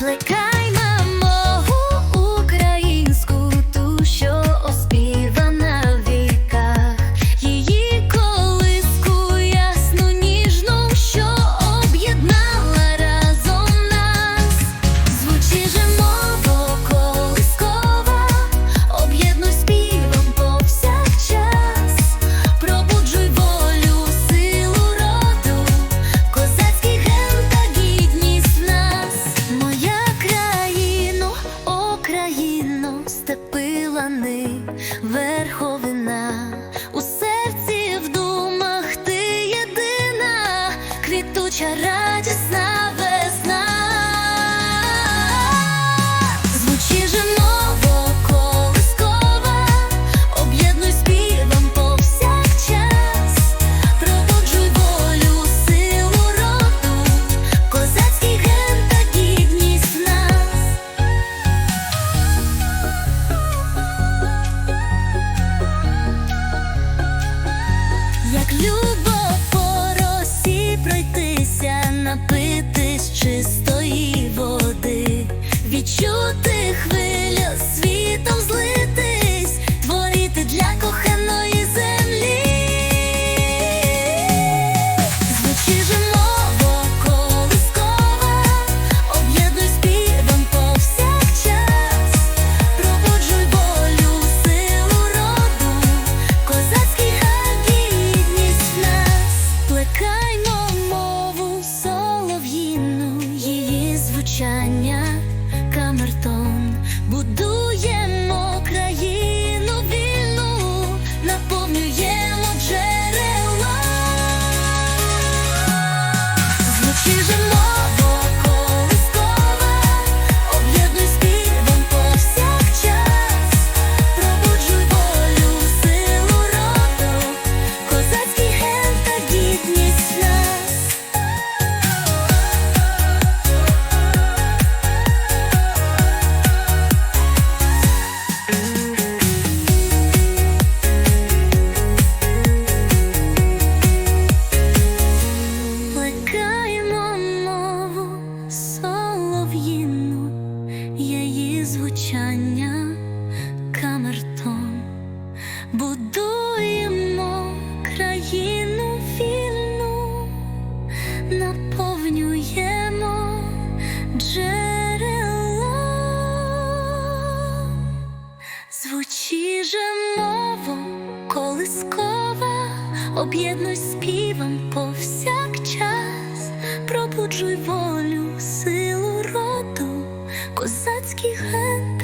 Blick верховина, у серці, в думах ти єдина, квітуча радісна весна. напитись чистої води, відчути хвиля світу. кохання камертон, будуємо країну вільну, наповнюємо джерело, звучи же мова колискова, об'єднуй співом повсякчас, пробуджуй волю силу роду. Козацький ген